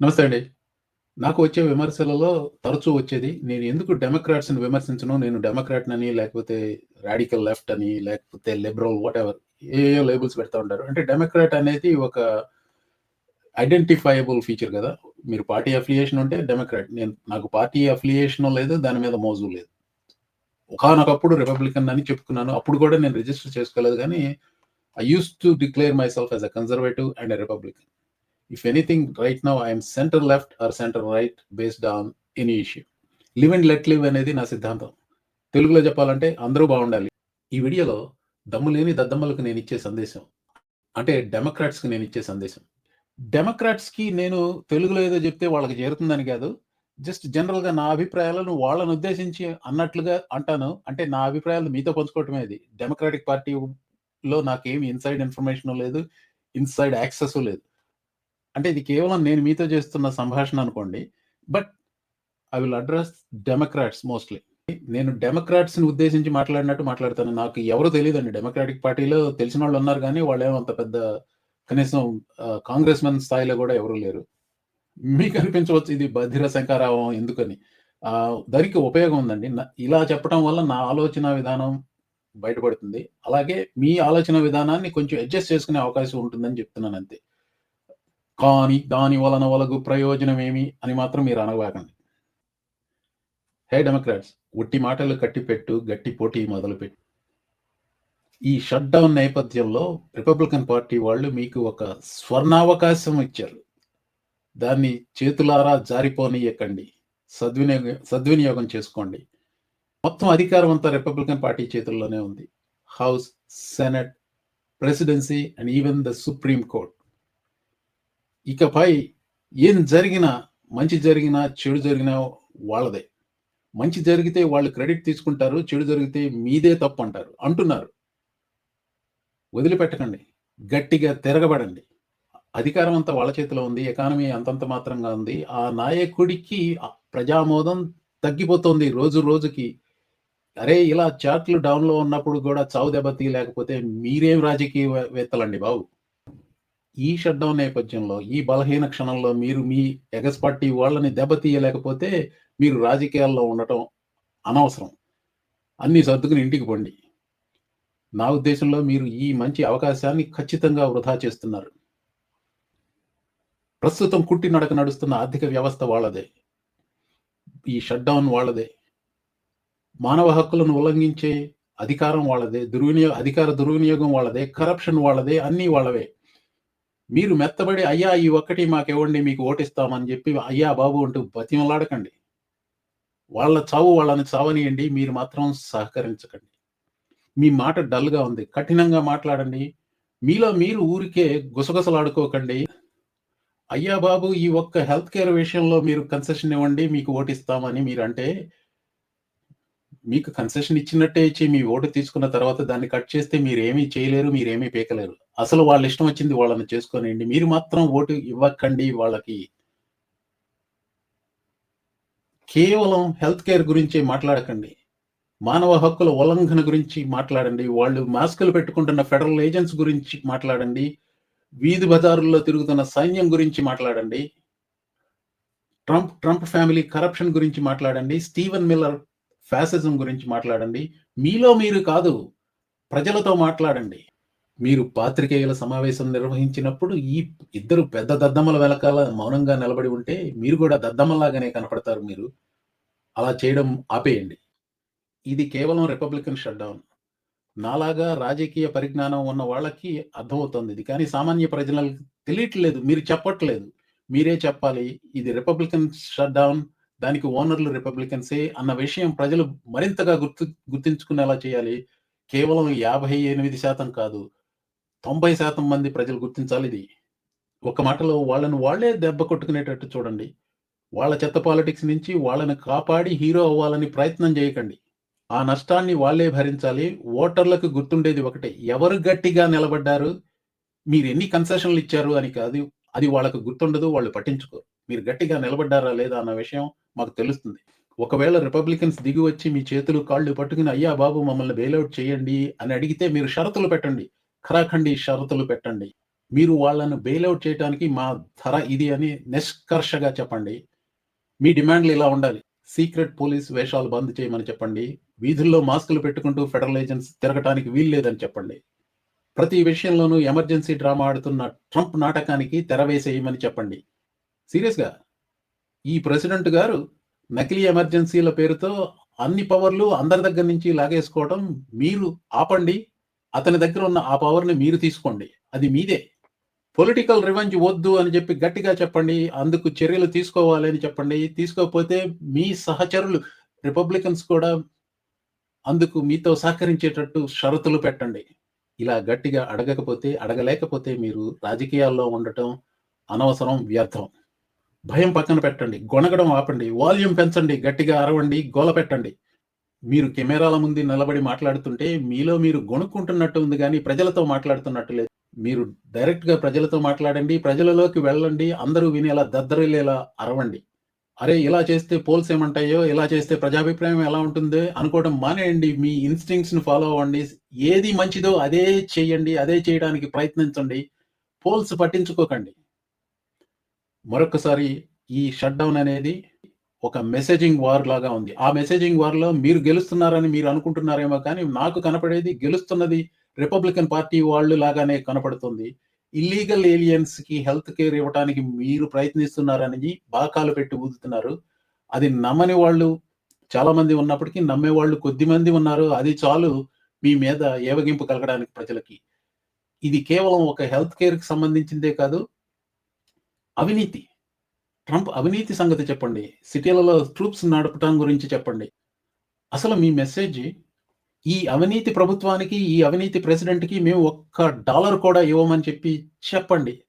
నమస్తే అండి. నాకు వచ్చే విమర్శలలో తరచూ వచ్చేది నేను ఎందుకు డెమోక్రాట్స్‌ని విమర్శించను. నేను డెమోక్రాట్‌నని లేకపోతే రాడికల్ లెఫ్ట్ అని లేకపోతే లిబరల్ ఏ ఏ లేబుల్స్ పెడతా ఉంటారు. అంటే డెమోక్రాట్ అనేది ఒక ఐడెంటిఫైయబుల్ ఫీచర్ కదా మీరు పార్టీ అఫిలియేషన్ ఉంటే డెమోక్రాట్. నేను నాకు పార్టీ అఫిలియేషన్ లేదు. దాని మీద మోజు లేదు. ఒకనొకప్పుడు రిపబ్లికన్ అని చెప్పుకున్నాను. అప్పుడు కూడా నేను రిజిస్టర్ చేసుకోలేదు కానీ I used to declare myself as a conservative and a Republican. If anything, right now I am centre left or centre right based on any issue. Live and let live అనేది నా సిద్ధాంతం. తెలుగులో చెప్పాలంటే అందరూ బాగుండాలి ఈ వీడియోలో దమ్ము లేని దద్దమ్మలకు నేను ఇచ్చే సందేశం. అంటే డెమోక్రాట్స్‌కి ఇచ్చే సందేశం. డెమోక్రాట్స్‌కి నేను తెలుగులో ఏదో చెప్తే వాళ్ళకి చేరుతుందని కాదు. జస్ట్ జనరల్‌గా నా అభిప్రాయాలను వాళ్ళను ఉద్దేశించి అన్నట్లుగా అంటాను. అంటే నా అభిప్రాయాలు మీతో పంచుకోవటమే ఇది. డెమోక్రాటిక్ పార్టీలో నాకేమి ఇన్సైడ్ ఇన్ఫర్మేషన్ లేదు. ఇన్సైడ్ యాక్సెస్ లేదు. అంటే ఇది కేవలం నేను మీతో చేస్తున్న సంభాషణ అనుకోండి. But I will address Democrats mostly. నేను డెమోక్రాట్స్‌ని ఉద్దేశించి మాట్లాడినట్టు మాట్లాడతాను. నాకు ఎవరో తెలియదండి డెమోక్రాటిక్ పార్టీలో తెలిసిన వాళ్ళు ఉన్నారు కానీ వాళ్ళేమో అంత పెద్ద కనీసం కాంగ్రెస్ మెన్ స్థాయిలో కూడా ఎవరు లేరు. మీకు అనిపించవచ్చు ఇది బధిర శంకారావం ఎందుకని. దానికి ఉపయోగం ఉందండి. ఇలా చెప్పటం వల్ల నా ఆలోచన విధానం బయటపడుతుంది. అలాగే మీ ఆలోచన విధానాన్ని కొంచెం అడ్జస్ట్ చేసుకునే అవకాశం ఉంటుందని చెప్తున్నాను అంతే. కానీ దాని వలన వలగు ప్రయోజనమేమి అని మాత్రం మీరు అనబాకండి. హే డెమోక్రాట్స్ ఉట్టి మాటలు కట్టిపెట్టు గట్టి పోటీ మొదలుపెట్టు. ఈ షట్ డౌన్ నేపథ్యంలో రిపబ్లికన్ పార్టీ వాళ్ళు మీకు ఒక స్వర్ణావకాశం ఇచ్చారు. దాన్ని చేతులారా జారిపోనీయకండి. సద్వినియోగ సద్వినియోగం చేసుకోండి. మొత్తం అధికారం అంతా రిపబ్లికన్ పార్టీ చేతుల్లోనే ఉంది. House, Senate, presidency and even the Supreme Court. ఇకపై ఏం జరిగినా, మంచి జరిగినా, చెడు జరిగినా వాళ్ళదే. మంచి జరిగితే వాళ్ళు క్రెడిట్ తీసుకుంటారు. చెడు జరిగితే మీదే తప్పు అంటారు అంటున్నారు. వదిలిపెట్టకండి. గట్టిగా తిరగబడండి. అధికారం అంతా వాళ్ళ చేతిలో ఉంది. ఎకానమీ అంతంత మాత్రంగా ఉంది. ఆ నాయకుడికి ప్రజామోదం తగ్గిపోతోంది రోజు రోజుకి. అరే! ఇలా చాట్లు డౌన్‌లో ఉన్నప్పుడు కూడా చావు దెబ్బ లేకపోతే మీరేం రాజకీయవేత్తలండి బాబు. ఈ షట్డౌన్ నేపథ్యంలో, ఈ బలహీన క్షణంలో మీరు మీ ఎగస్ పార్టీ వాళ్ళని దెబ్బతీయలేకపోతే మీరు రాజకీయాల్లో ఉండటం అనవసరం. అన్నీ సర్దుకుని ఇంటికి పండి నా ఉద్దేశంలో మీరు ఈ మంచి అవకాశాన్ని ఖచ్చితంగా వృధా చేస్తున్నారు. ప్రస్తుతం కుట్టి నడక నడుస్తున్న ఆర్థిక వ్యవస్థ వాళ్ళదే. ఈ షట్డౌన్ వాళ్ళదే. మానవ హక్కులను ఉల్లంఘించే అధికారం వాళ్ళదే. దుర్వినియోగ అధికార దుర్వినియోగం వాళ్ళదే. కరప్షన్ వాళ్ళదే. అన్నీ వాళ్ళవే. మీరు మెత్తబడి అయ్యా! ఈ ఒక్కటి మాకివ్వండి మీకు ఓటిస్తామని చెప్పి అయ్యా బాబు అంటూ బతిమలాడకండి. వాళ్ళ చావు వాళ్ళని చావనియండి మీరు మాత్రం సహకరించకండి. మీ మాట డల్‌గా ఉంది. కఠినంగా మాట్లాడండి. మీలో మీరు ఊరికే గుసగుసలాడుకోకండి. అయ్యా బాబు! ఈ ఒక్క హెల్త్ కేర్ విషయంలో మీరు కన్సెషన్ ఇవ్వండి. మీకు ఓటిస్తామని మీరు అంటే మీకు కన్సెషన్ ఇచ్చినట్టే ఇచ్చి మీ ఓటు తీసుకున్న తర్వాత దాన్ని కట్ చేస్తే మీరేమీ చేయలేరు. మీరేమీ పీకలేరు. అసలు వాళ్ళ ఇష్టం వచ్చింది వాళ్ళని చేసుకోనండి మీరు మాత్రం ఓటు ఇవ్వకండి వాళ్ళకి. కేవలం హెల్త్ కేర్ గురించే మాట్లాడకండి. మానవ హక్కుల ఉల్లంఘన గురించి మాట్లాడండి. వాళ్ళు మాస్కులు పెట్టుకుంటున్న ఫెడరల్ ఏజెంట్స్ గురించి మాట్లాడండి. వీధి బజారుల్లో తిరుగుతున్న సైన్యం గురించి మాట్లాడండి. ట్రంప్, ట్రంప్ ఫ్యామిలీ కరప్షన్ గురించి మాట్లాడండి. స్టీవెన్ మిల్లర్ ఫ్యాసిజం గురించి మాట్లాడండి. మీలో మీరు కాదు. ప్రజలతో మాట్లాడండి. మీరు పాత్రికేయుల సమావేశం నిర్వహించినప్పుడు ఈ ఇద్దరు పెద్ద దద్దమ్మల వెనకాల మౌనంగా నిలబడి ఉంటే మీరు కూడా దద్దమ్మలాగానే కనపడతారు మీరు. అలా చేయడం ఆపేయండి. ఇది కేవలం రిపబ్లికన్ షట్డౌన్ నాలాగా రాజకీయ పరిజ్ఞానం ఉన్న వాళ్ళకి అర్థమవుతుంది ఇది. కానీ సామాన్య ప్రజలకు తెలియట్లేదు. మీరు చెప్పట్లేదు. మీరే చెప్పాలి. ఇది రిపబ్లికన్ షట్డౌన్ దానికి ఓనర్‌లు రిపబ్లికన్సే అన్న విషయం ప్రజలు మరింతగా గుర్తు గుర్తుంచుకునేలా చేయాలి. కేవలం 58% కాదు. 90% మంది ప్రజలు గుర్తించాలి ఇది ఒక మాటలో వాళ్ళని వాళ్ళే దెబ్బ కొట్టుకునేటట్టు చూడండి. వాళ్ళ చెత్త పాలిటిక్స్ నుంచి వాళ్ళని కాపాడి హీరో అవ్వాలని ప్రయత్నం చేయకండి. ఆ నష్టాన్ని వాళ్ళే భరించాలి. ఓటర్లకు గుర్తుండేది ఒకటే. ఎవరు గట్టిగా నిలబడ్డారు, మీరు ఎన్ని కన్సెషన్‌లు ఇచ్చారు అని కాదు. అది వాళ్ళకు గుర్తుండదు. వాళ్ళు పట్టించుకోరు. మీరు గట్టిగా నిలబడ్డారా లేదా అన్న విషయం మాకు తెలుస్తుంది. ఒకవేళ రిపబ్లికన్స్ దిగి వచ్చి మీ చేతులు, కాళ్ళు పట్టుకుని అయ్యా బాబు మమ్మల్ని బెయిల్ చేయండి అని అడిగితే మీరు షరతులు పెట్టండి. ఖరాఖండి షరతులు పెట్టండి. మీరు వాళ్ళను బెయిలౌట్ చేయడానికి మా ధర ఇది అని నిష్కర్షగా చెప్పండి మీ డిమాండ్లు ఇలా ఉండాలి సీక్రెట్ పోలీస్ వేషాలు బంద్ చేయమని చెప్పండి వీధుల్లో మాస్కులు పెట్టుకుంటూ ఫెడరల్ ఏజెంట్స్ తిరగటానికి వీల్లేదని చెప్పండి ప్రతి విషయంలోనూ ఎమర్జెన్సీ డ్రామా ఆడుతున్న ట్రంప్ నాటకానికి తెరవేసేయమని చెప్పండి సీరియస్గా. ఈ ప్రెసిడెంట్ గారు నకిలీ ఎమర్జెన్సీల పేరుతో అన్ని పవర్లు అందరి దగ్గర నుంచి లాగేసుకోవడం మీరు ఆపండి. అతని దగ్గర ఉన్న ఆ పవర్ని మీరు తీసుకోండి. అది మీదే. పొలిటికల్ రివెంజ్ వద్దు అని చెప్పి గట్టిగా చెప్పండి. అందుకు చర్యలు తీసుకోవాలి అని చెప్పండి. తీసుకోకపోతే మీ సహచరులు రిపబ్లికన్స్ కూడా అందుకు మీతో సహకరించేటట్టు షరతులు పెట్టండి. ఇలా గట్టిగా అడగకపోతే అడగలేకపోతే మీరు రాజకీయాల్లో ఉండటం అనవసరం వ్యర్థం. భయం పక్కన పెట్టండి గొనగడం ఆపండి వాల్యూమ్ పెంచండి గట్టిగా అరవండి గోల పెట్టండి. మీరు కెమెరాల ముందు నిలబడి మాట్లాడుతుంటే మీలో మీరు గొనుక్కుంటున్నట్టు ఉంది కానీ ప్రజలతో మాట్లాడుతున్నట్టు లేదు. మీరు డైరెక్ట్గా ప్రజలతో మాట్లాడండి ప్రజలలోకి వెళ్ళండి అందరూ వినేలా దద్దరిల్లేలా అరవండి. అరే ఇలా చేస్తే పోల్స్ ఏమంటాయో ఇలా చేస్తే ప్రజాభిప్రాయం ఎలా ఉంటుందో అనుకోవడం మానేయండి మీ ఇన్స్టింగ్స్ని ఫాలో అవ్వండి ఏది మంచిదో అదే చేయండి అదే చేయడానికి ప్రయత్నించండి పోల్స్ పట్టించుకోకండి. మరొకసారి ఈ షట్ డౌన్ అనేది ఒక మెసేజింగ్ వార్ లాగా ఉంది. ఆ మెసేజింగ్ వార్లో మీరు గెలుస్తున్నారని మీరు అనుకుంటున్నారేమో కానీ నాకు కనపడేది గెలుస్తున్నది రిపబ్లికన్ పార్టీ వాళ్ళు లాగానే కనపడుతుంది. ఇల్లీగల్ ఏలియన్స్కి హెల్త్ కేర్ ఇవ్వడానికి మీరు ప్రయత్నిస్తున్నారని బాకాలు పెట్టి ఊదుతున్నారు. అది నమ్మని వాళ్ళు చాలా మంది ఉన్నప్పటికీ నమ్మే వాళ్ళు కొద్ది మంది ఉన్నారు. అది చాలు మీ మీద ఏవగింపు కలగడానికి ప్రజలకి. ఇది కేవలం ఒక హెల్త్ కేర్కి సంబంధించిందే కాదు అవినీతి. ట్రంప్ అవినీతి సంగతి చెప్పండి. సిటీలలో ట్రూప్స్ నడపటం గురించి చెప్పండి. అసలు మీ మెసేజ్ ఈ అవినీతి ప్రభుత్వానికి ఈ అవినీతి ప్రెసిడెంట్కి మేము ఒక్క డాలర్ కూడా ఇవ్వమని చెప్పి చెప్పండి.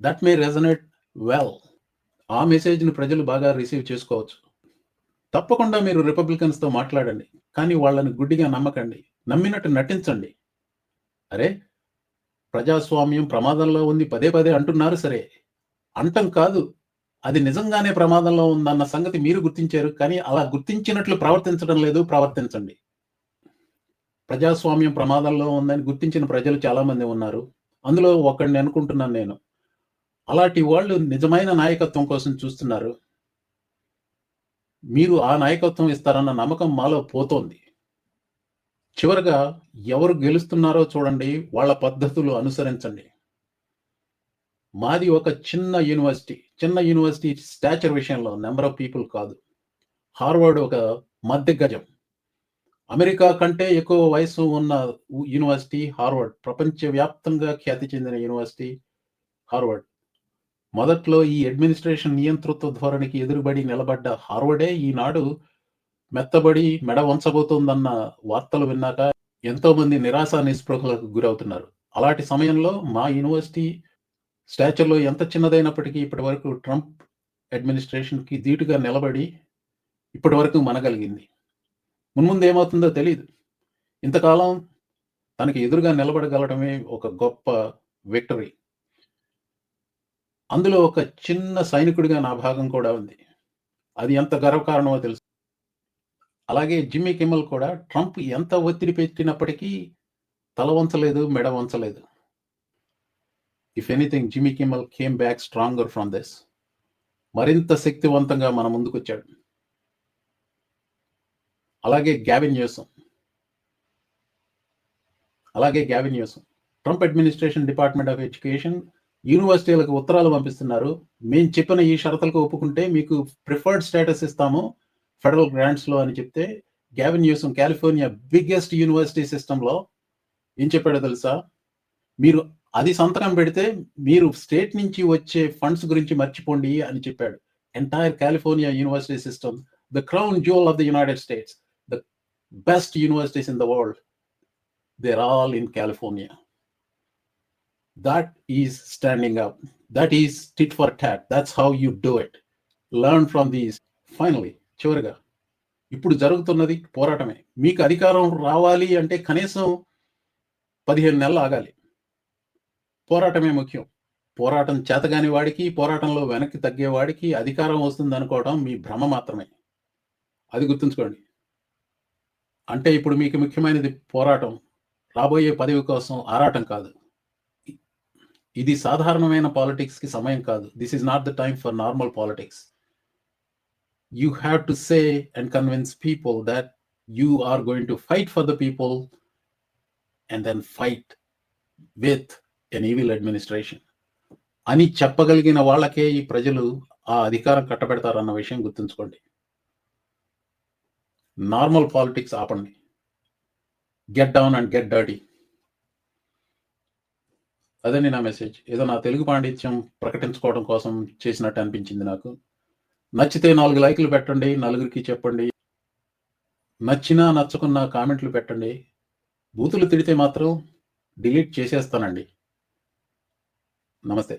That may resonate well. ఆ మెసేజ్ని ప్రజలు బాగా రిసీవ్ చేసుకోవచ్చు. తప్పకుండా మీరు రిపబ్లికన్స్తో మాట్లాడండి. కానీ వాళ్ళని గుడ్డిగా నమ్మకండి. నమ్మినట్టు నటించండి. అరే ప్రజాస్వామ్యం ప్రమాదంలో ఉంది. పదే పదే అంటున్నారు సరే. అంటం కాదు. అది నిజంగానే ప్రమాదంలో ఉందన్న సంగతి మీరు గుర్తించారు. కానీ అలా గుర్తించినట్లు ప్రవర్తించడం లేదు ప్రవర్తించండి. ప్రజాస్వామ్యం ప్రమాదంలో ఉందని గుర్తించిన ప్రజలు చాలామంది ఉన్నారు. అందులో ఒకడిని అనుకుంటున్నాను నేను. అలాంటి వాళ్ళు నిజమైన నాయకత్వం కోసం చూస్తున్నారు. మీరు ఆ నాయకత్వం ఇస్తారన్న నమ్మకం మాలో పోతోంది. చివరగా ఎవరు గెలుస్తున్నారో చూడండి వాళ్ళ పద్ధతులు అనుసరించండి. మాది ఒక చిన్న యూనివర్సిటీ. చిన్న యూనివర్సిటీ స్టాచర్ విషయంలో నెంబర్ ఆఫ్ పీపుల్ కాదు. హార్వర్డ్ ఒక మధ్య గజం. అమెరికా కంటే ఎక్కువ వయసు ఉన్న యూనివర్సిటీ హార్వర్డ్. ప్రపంచవ్యాప్తంగా ఖ్యాతి చెందిన యూనివర్సిటీ హార్వర్డ్. మొదట్లో ఈ అడ్మినిస్ట్రేషన్ నియంతృత్వ ధోరణికి ఎదురుబడి నిలబడ్డ హార్వర్డే ఈనాడు మెత్తబడి మెడ వంచబోతోందన్న వార్తలు విన్నాక ఎంతోమంది నిరాశ నిస్పృహలకు గురవుతున్నారు. అలాంటి సమయంలో మా యూనివర్సిటీ స్టాచ్యూలో ఎంత చిన్నదైనప్పటికీ ఇప్పటి వరకు ట్రంప్ అడ్మినిస్ట్రేషన్కి ధీటుగా నిలబడి ఇప్పటి వరకు మనగలిగింది. మున్ముందు ఏమవుతుందో తెలియదు ఇంతకాలం తనకి ఎదురుగా నిలబడగలడమే ఒక గొప్ప విక్టరీ. అందులో ఒక చిన్న సైనికుడిగా నా భాగం కూడా ఉంది. అది ఎంత గర్వకారణమో తెలుసు. అలాగే జిమ్మీ కిమ్మల్ కూడా ట్రంప్ ఎంత ఒత్తిడి పెట్టినప్పటికీ తల వంచలేదు మెడ వంచలేదు. If anything Jimmy Kimmel came back stronger from this మరింత శక్తివంతంగా మన ముందుకొచ్చాడు. అలాగే గ్యావిన్ న్యూసం అలాగే Gavin Newsom Trump administration Department of Education యూనివర్సిటీలకు ఉత్తరాలు పంపిస్తున్నారు. మేము చెప్పిన ఈ షరతులకు ఒప్పుకుంటే మీకు ప్రిఫర్డ్ స్టేటస్ ఇస్తాము ఫెడరల్ గ్రాంట్స్లో అని చెప్తే Gavin Newsom California biggest university సిస్టంలో ఏం చెప్పాడో తెలుసా? మీరు అది సంతకం పెడితే మీరు స్టేట్ నుంచి వచ్చే ఫండ్స్ గురించి మర్చిపోండి అని చెప్పాడు. Entire California university system the crown jewel of the United States the best universities in the world they're all in California that is standing up that is tit for tat that's how you do it learn from these finally చివరిగా ఇప్పుడు జరుగుతున్నది పోరాటమే. మీకు అధికారం రావాలి అంటే కనీసం పదిహేను నెలలు ఆగాలి. పోరాటమే ముఖ్యం. పోరాటం చేతగాని వాడికి పోరాటంలో వెనక్కి తగ్గేవాడికి అధికారం వస్తుంది అనుకోవడం మీ భ్రమ మాత్రమే. అది గుర్తుంచుకోండి. అంటే ఇప్పుడు మీకు ముఖ్యమైనది పోరాటం. రాబోయే పదవి కోసం ఆరాటం కాదు. ఇది సాధారణమైన పాలిటిక్స్‌కి సమయం కాదు. This is not the time for normal politics. You have to say and convince people that you are going to fight for the people and then fight with an evil administration. అని చెప్పగలిగిన వాళ్ళకే ఈ ప్రజలు ఆ అధికారం కట్టబెడతారన్న విషయం గుర్తుంచుకోండి. నార్మల్ పాలిటిక్స్ ఆపండి. Get down and get dirty. అదండి నా మెసేజ్. ఏదో నా తెలుగు పాండిత్యం ప్రకటించుకోవడం కోసం చేసినట్టు అనిపించింది నాకు. నచ్చితే నాలుగు లైకులు పెట్టండి. నలుగురికి చెప్పండి. నచ్చినా, నచ్చకున్నా కామెంట్లు పెట్టండి. బూతులు తిడితే మాత్రం డిలీట్ చేసేస్తానండి. నమస్తే.